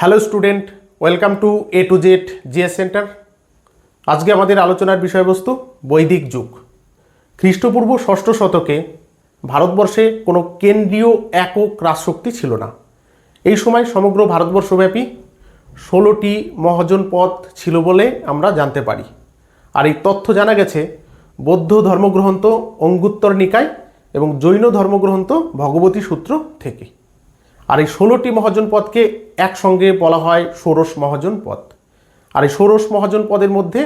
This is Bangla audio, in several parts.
Hello student, welcome to A to Z GS centre. আজকে আমাদের আলোচনার বিষয়বস্তু বৈদিক যুগ। খ্রিস্টপূর্ব ষষ্ঠ শতকে ভারতবর্ষে কোনো কেন্দ্রীয় একক রাজশক্তি ছিল না। এই সময় সমগ্র ভারতবর্ষব্যাপী ষোলোটি মহাজন পথ ছিল বলে আমরা জানতে পারি। আর এই তথ্য জানা গেছে, বৌদ্ধ ধর্মগ্রন্থ অঙ্গুত্তর নিকায় এবং জৈন ধর্মগ্রন্থ ভগবতী সূত্র থেকে। আর এই ষোলোটি মহাজন পদকে একসঙ্গে বলা হয় ষোড়শ মহাজন পদ। আর এই ষোড়শ মহাজন পদের মধ্যে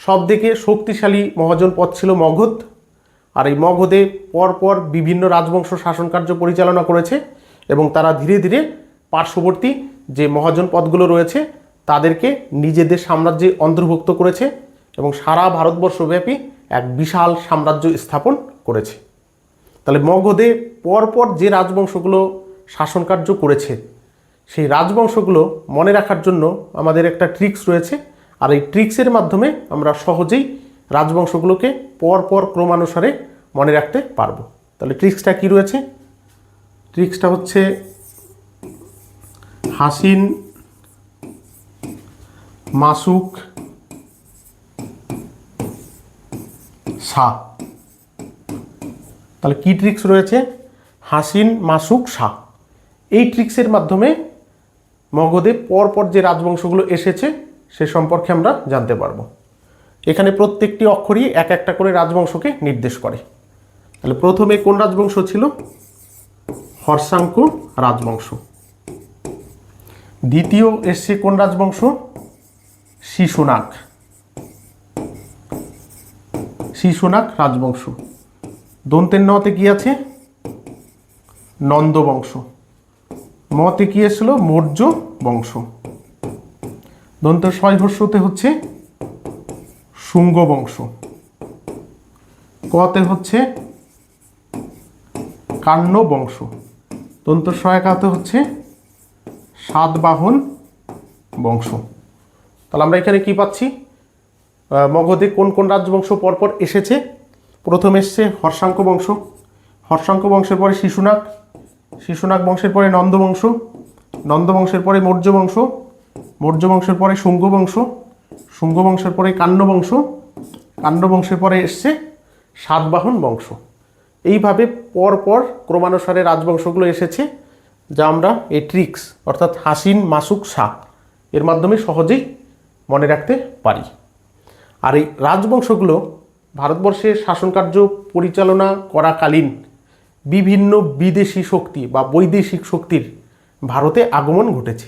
সবথেকে শক্তিশালী মহাজন পদ ছিল মগধ। আর এই মগধে পরপর বিভিন্ন রাজবংশ শাসন কার্য পরিচালনা করেছে এবং তারা ধীরে ধীরে পার্শ্ববর্তী যে মহাজন পদগুলো রয়েছে, তাদেরকে নিজেদের সাম্রাজ্যে অন্তর্ভুক্ত করেছে এবং সারা ভারতবর্ষব্যাপী এক বিশাল সাম্রাজ্য স্থাপন করেছে। তাহলে মগধে পরপর যে রাজবংশগুলো শাসনকার্য করেছে। সেই রাজবংশগুলো মনে রাখার জন্য আমাদের একটা ট্রিক্স রয়েছে। আর এই ট্রিক্সের মাধ্যমে আমরা সহজেই রাজবংশগুলোকে পরপর ক্রমানুসারে মনে রাখতে পারব। তাহলে ট্রিক্সটা কি রয়েছে? ট্রিক্সটা হচ্ছে হাসিন, মাসুক সা তাহলে কি ট্রিক্স রয়েছে? হাসিন, মাসুক, শাহ। এই ট্রিক্সের মাধ্যমে মগধে পরপর যে রাজবংশগুলো এসেছে, সে সম্পর্কে আমরা জানতে পারব। এখানে প্রত্যেকটি অক্ষরই এক একটা করে রাজবংশকে নির্দেশ করে। তাহলে প্রথমে কোন রাজবংশ ছিল? হর্ষাঙ্ক রাজবংশ। দ্বিতীয় এসছে কোন রাজবংশ? শিশুনাগ। শিশুনাগ রাজবংশ। দন্তের নতে কি আছে? নন্দ বংশ মতে কি এসেছিল? মৌর্য বংশ। দন্ত ছয় হচ্ছে শুঙ্গ বংশ। কতে হচ্ছে কান্ন বংশ। দন্ত সহায়কাতে হচ্ছে সাতবাহন বংশ। তাহলে আমরা এখানে কি পাচ্ছি? মগধে কোন কোন রাজবংশ পরপর এসেছে? প্রথম এসছে হর্ষাঙ্ক বংশ। হর্ষাঙ্ক বংশের পরে শিশুনাগ শিশুনাগ বংশের পরে নন্দবংশ, নন্দবংশের পরে মৌর্য বংশ মৌর্য বংশের পরে শুঙ্গ বংশ শুঙ্গ বংশের পরে কান্য বংশ কান্য বংশের পরে এসছে সাতবাহন বংশ। এইভাবে পরপর ক্রমানুসারে রাজবংশগুলো এসেছে, যা আমরা এই ট্রিক্স অর্থাৎ হাসিন, মাসুক শাহ এর মাধ্যমে সহজেই মনে রাখতে পারি। আর এই রাজবংশগুলো ভারতবর্ষের শাসনকার্য পরিচালনা করাকালীন বিভিন্ন বিদেশি শক্তি বা বৈদেশিক শক্তির ভারতে আগমন ঘটেছে।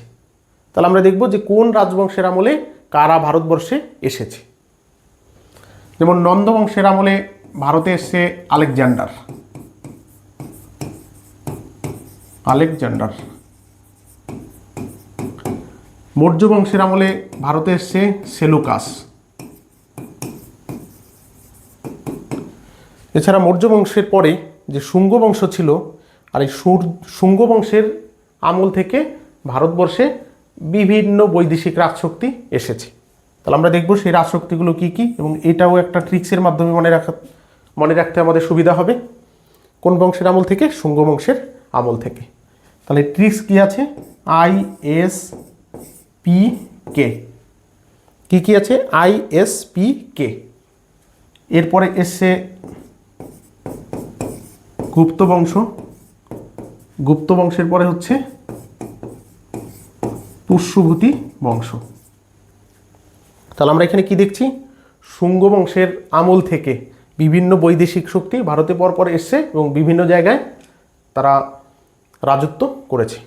তাহলে আমরা দেখব যে কোন রাজবংশের আমলে কারা ভারতবর্ষে এসেছে। যেমন নন্দবংশের আমলে ভারতে এসছে আলেকজান্ডার। আলেকজান্ডার। মৌর্য বংশের আমলে ভারতে এসছে সেলুকাস। এছাড়া মৌর্য বংশের পরে যে শুঙ্গ বংশ ছিল, আর এই সুর- শুঙ্গ বংশের আমল থেকে ভারতবর্ষে বিভিন্ন বৈদেশিক রাজশক্তি এসেছে। তাহলে আমরা দেখব সেই রাজশক্তিগুলো কি কি, এবং এটাও একটা ট্রিক্সের মাধ্যমে মনে রাখা, মনে রাখতে আমাদের সুবিধা হবে। কোন বংশের আমল থেকে? শুঙ্গ বংশের আমল থেকে। তাহলে ট্রিক্স কি আছে? I S P K. কী কি আছে? I S P K. এরপরে এসছে গুপ্ত বংশ। গুপ্ত বংশের পরে হচ্ছে পুষ্যভূতি বংশ। তাহলে আমরা এখানে কি দেখছি? শুঙ্গ বংশের আমল থেকে বিভিন্ন বৈদেশিক শক্তি ভারতে পরপর এসছে এবং বিভিন্ন জায়গায় তারা রাজত্ব করেছে।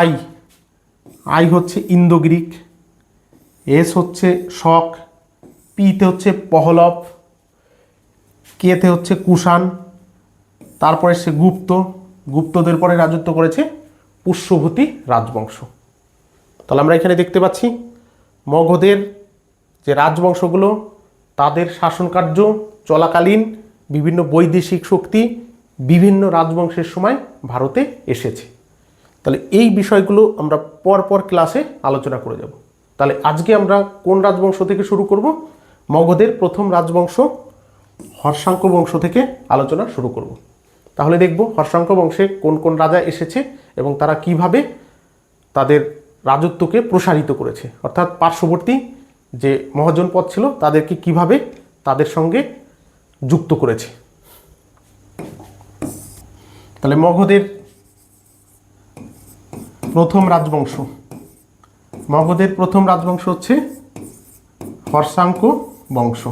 আই আই হচ্ছে ইন্দো গ্রিক এস হচ্ছে শক, পিতে হচ্ছে পহলব কেতে হচ্ছে কুষাণ তারপরে সে গুপ্ত, গুপ্তদের পরে রাজত্ব করেছে পুষ্যভূতি রাজবংশ। তাহলে আমরা এখানে দেখতে পাচ্ছি, মগধের যে রাজবংশগুলো, তাদের শাসনকার্য চলাকালীন বিভিন্ন বৈদেশিক শক্তি বিভিন্ন রাজবংশের সময় ভারতে এসেছে। তাহলে এই বিষয়গুলো আমরা পরপর ক্লাসে আলোচনা করে যাব। তাহলে আজকে আমরা কোন রাজবংশ থেকে শুরু করব? মগধের প্রথম রাজবংশ হর্ষাঙ্ক বংশ থেকে আলোচনা শুরু করব। তাহলে দেখব হর্ষাঙ্ক বংশে কোন কোন রাজা এসেছে এবং তারা কীভাবে তাদের রাজত্বকে প্রসারিত করেছে। অর্থাৎ পার্শ্ববর্তী যে মহাজন পদ ছিল, তাদেরকে কীভাবে তাদের সঙ্গে যুক্ত করেছে। তাহলে মগধের প্রথম রাজবংশ। মগধের প্রথম রাজবংশ হচ্ছে হর্ষাঙ্ক বংশ।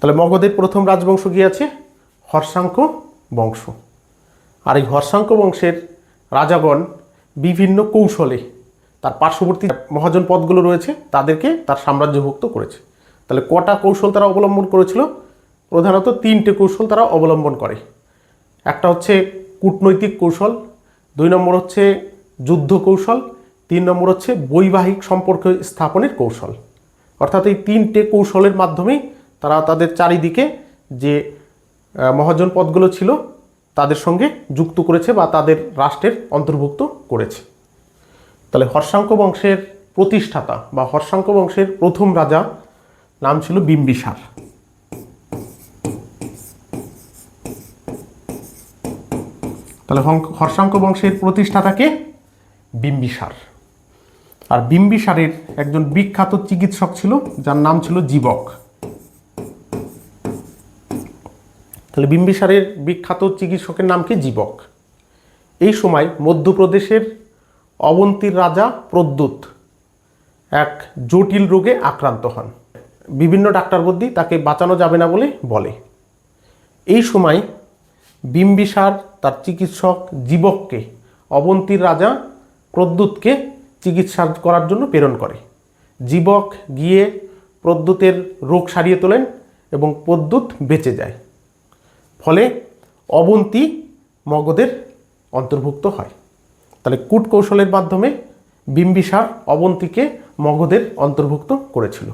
তাহলে মগধের প্রথম রাজবংশ কি আছে? হর্ষাঙ্ক বংশ। আর এই হর্ষাঙ্ক বংশের রাজাগণ বিভিন্ন কৌশলে তার পার্শ্ববর্তী মহাজন পদগুলো রয়েছে, তাদেরকে তার সাম্রাজ্যভুক্ত করেছে। তাহলে কটা কৌশল তারা অবলম্বন করেছিল? প্রধানত তিনটে কৌশল তারা অবলম্বন করে। একটা হচ্ছে কূটনৈতিক কৌশল, দুই নম্বর হচ্ছে যুদ্ধ কৌশল, তিন নম্বর হচ্ছে বৈবাহিক সম্পর্ক স্থাপনের কৌশল। অর্থাৎ এই তিনটে কৌশলের মাধ্যমেই তারা তাদের চারিদিকে যে মহাজন পদগুলো ছিল, তাদের সঙ্গে যুক্ত করেছে বা তাদের রাষ্ট্রের অন্তর্ভুক্ত করেছে। তাহলে হর্ষাঙ্ক বংশের প্রতিষ্ঠাতা বা হর্ষাঙ্ক বংশের প্রথম রাজা নাম ছিল বিম্বিসার। তাহলে হর্ষাঙ্ক বংশের প্রতিষ্ঠাতাকে বিম্বিসার। আর বিম্বিসারের একজন বিখ্যাত চিকিৎসক ছিল, যার নাম ছিল জীবক। তাহলে বিম্বিসারের বিখ্যাত চিকিৎসকের নাম কি? জীবক। এই সময় মধ্যপ্রদেশের অবন্তীর রাজা প্রদ্যুৎ এক জটিল রোগে আক্রান্ত হন। বিভিন্ন ডাক্তারবদ্যি তাকে বাঁচানো যাবে না বলে বলে। এই সময় বিম্বিসার তার চিকিৎসক জীবককে, অবন্তীর রাজা প্রদ্যুৎকে চিকিৎসা করার জন্য প্রেরণ করে। জীবক গিয়ে প্রদ্যুতের রোগ সারিয়ে তোলেন এবং প্রদ্যুৎ বেঁচে যায়। ফলে অবন্তি মগধের অন্তর্ভুক্ত হয়। তাহলে কূট কৌশলের মাধ্যমে বিম্বিসার অবন্তীকে মগধের অন্তর্ভুক্ত করেছিল।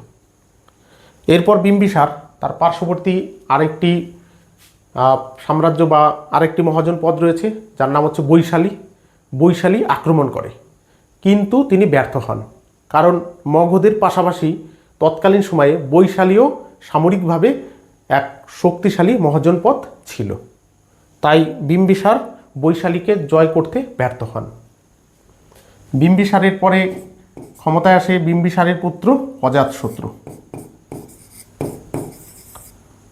এরপর বিম্বিসার তার পার্শ্ববর্তী আরেকটি সাম্রাজ্য বা আরেকটি মহাজন পদ রয়েছে, যার নাম হচ্ছে বৈশালী। বৈশালী আক্রমণ করে। কিন্তু তিনি ব্যর্থ হন। কারণ মগধের পাশাপাশি তৎকালীন সময়ে বৈশালীও সামরিকভাবে এক শক্তিশালী মহাজন পদ ছিল। তাই বিম্বিসার বৈশালীকে জয় করতে ব্যর্থ হন। বিম্বিসারের পরে ক্ষমতায় আসে বিম্বিসারের পুত্র অজাতশত্রু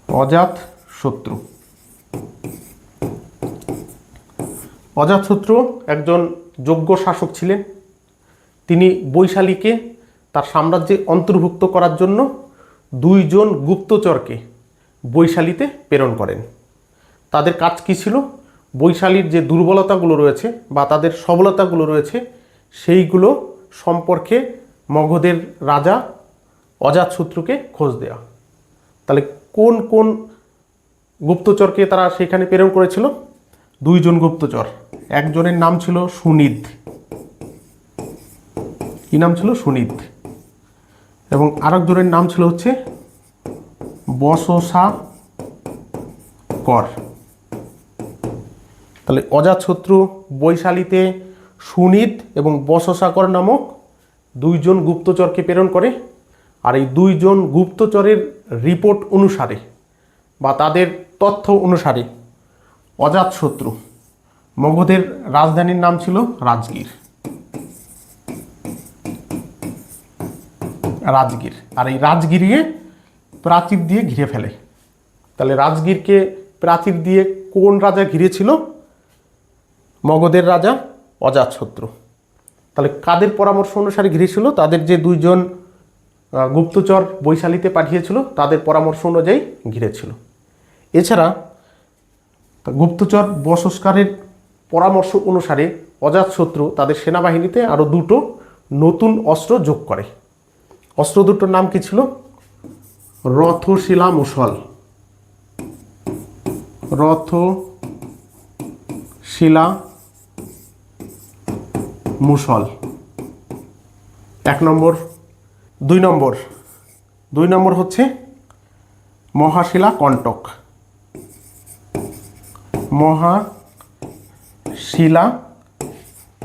অজাত শত্রু। অজাতশত্রু একজন যোগ্য শাসক ছিলেন। তিনি বৈশালীকে তার সাম্রাজ্যে অন্তর্ভুক্ত করার জন্য দুইজন গুপ্তচরকে বৈশালীতে প্রেরণ করেন। তাদের কাজ কী ছিল? বৈশালীর যে দুর্বলতাগুলো রয়েছে বা তাদের সবলতাগুলো রয়েছে, সেইগুলো সম্পর্কে মগধের রাজা অজাতশত্রুকে খোঁজ দেওয়া তাহলে কোন কোন গুপ্তচরকে তারা সেখানে প্রেরণ করেছিল? দুইজন গুপ্তচর। একজনের নাম ছিল সুনিধ কি নাম ছিল? সুনিধ এবং আরেকজনের নাম ছিল হচ্ছে বসসা কর। তাহলে অজাতশত্রু বৈশালীতে সুনীত এবং বসসাকর নামক দুইজন গুপ্তচরকে প্রেরণ করে, আর এই দুইজন গুপ্তচরের রিপোর্ট অনুসারে বা তাদের তথ্য অনুসারে অজাতশত্রু মগধের রাজধানীর নাম ছিল রাজগীর। রাজগীর। আর এই রাজগিরিয়ে প্রাচীর দিয়ে ঘিরে ফেলে। তাহলে রাজগীরকে প্রাচীর দিয়ে কোন রাজা ঘিরেছিল? মগধের রাজা অজাতশত্রু তাহলে কাদের পরামর্শ অনুসারে ঘিরেছিল? তাদের যে দুইজন গুপ্তচর বৈশালীতে পাঠিয়েছিল, তাদের পরামর্শ অনুযায়ী ঘিরেছিল। এছাড়া গুপ্তচর বসস্কারের পরামর্শ অনুসারে অজাতশত্রু তাদের সেনাবাহিনীতে আরও দুটো নতুন অস্ত্র যোগ করে। অস্ত্র দুটোর নাম কি ছিল? রথশিলা মুসল রথ শিলা মুসল এক নম্বর, দুই নম্বর। দুই নম্বর হচ্ছে মহাশিলা কণ্টক। মহাশিলা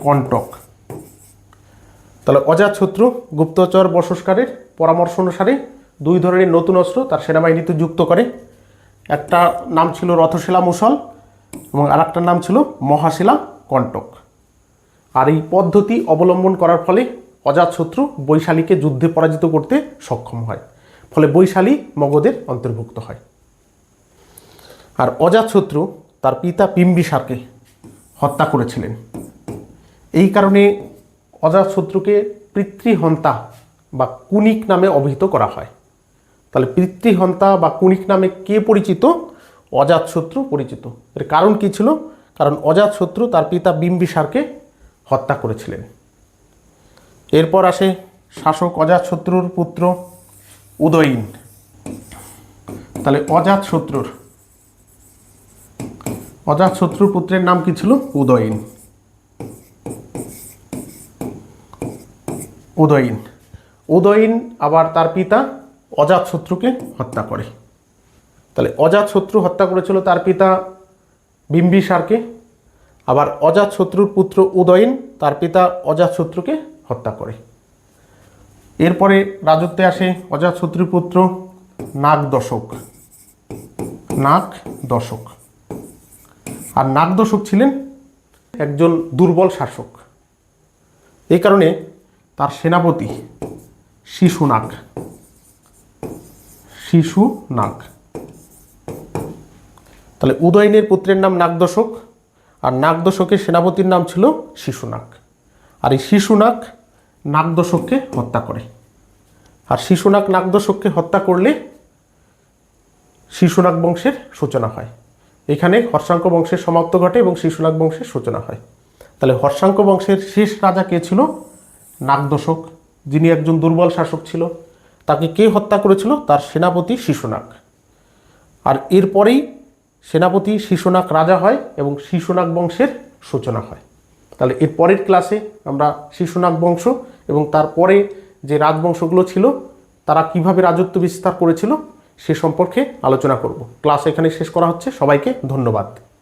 কণ্টক। তাহলে অজাতশত্রু গুপ্তচর বসস্কারের পরামর্শ অনুসারে দুই ধরনের নতুন অস্ত্র তার সেনাবাহিনীতে যুক্ত করে। একটা নাম ছিল রথশিলা মুসল এবং আরেকটার নাম ছিল মহাশিলা কণ্টক। আর এই পদ্ধতি অবলম্বন করার ফলে অজাতশত্রু বৈশালীকে যুদ্ধে পরাজিত করতে সক্ষম হয়। ফলে বৈশালী মগধের অন্তর্ভুক্ত হয়। আর অজাতশত্রু তার পিতা পিম্বিসারকে হত্যা করেছিলেন। এই কারণে অজাতশত্রুকে পিতৃহন্তা বা কুনিক নামে অভিহিত করা হয়। তাহলে পিতৃহন্তা বা কুণিক নামে কে পরিচিত? অজাতশত্রু পরিচিত। এর কারণ কি ছিল? কারণ অজাতশত্রু তার পিতা বিম্বিসারকে হত্যা করেছিলেন। এরপর আসে শাসক অজাতশত্রুর পুত্র উদয়ীন। তাহলে অজাতশত্রুর অজাতশত্রুর পুত্রের নাম কি ছিল? উদয়ীন। উদয়ীন। উদয়ীন আবার তার পিতা অজাতশত্রুকে হত্যা করে। তাহলে অজাতশত্রু হত্যা করেছিল তার পিতা বিম্বিসারকে, আবার অজাতশত্রুর পুত্র উদয়ীন তার পিতা অজাতশত্রুকে হত্যা করে। এরপরে রাজত্বে আসে অজাত অজাতশত্রুর পুত্র নাগ দশক নাগ দশক আর নাগ দশক ছিলেন একজন দুর্বল শাসক। এই কারণে তার সেনাপতি শিশুনাগ। শিশুনাগ তাহলে উদয়নের পুত্রের নাম নাগদশক আর নাগদশকের সেনাপতির নাম ছিল শিশুনাগ আর এই শিশুনাগ নাগদশককে হত্যা করে। আর শিশুনাগ নাগদশককে হত্যা করলে শিশুনাগ বংশের সূচনা হয়। এখানে হর্ষাঙ্ক বংশের সমাপ্ত ঘটে এবং শিশুনাগ বংশের সূচনা হয়। তাহলে হর্ষাঙ্ক বংশের শেষ রাজা কে ছিল? নাগদশক, যিনি একজন দুর্বল শাসক ছিল। তাকে কে হত্যা করেছিল? তার সেনাপতি শিশুনাগ। আর এরপরেই সেনাপতি শিশুনাগ রাজা হয় এবং শিশুনাগ বংশের সূচনা হয়। তাহলে এর পরের ক্লাসে আমরা শিশুনাগ বংশ এবং তারপরে যে রাজবংশগুলো ছিল, তারা কীভাবে রাজত্ব বিস্তার করেছিল সে সম্পর্কে আলোচনা করব। ক্লাস এখানে শেষ করা হচ্ছে। সবাইকে ধন্যবাদ।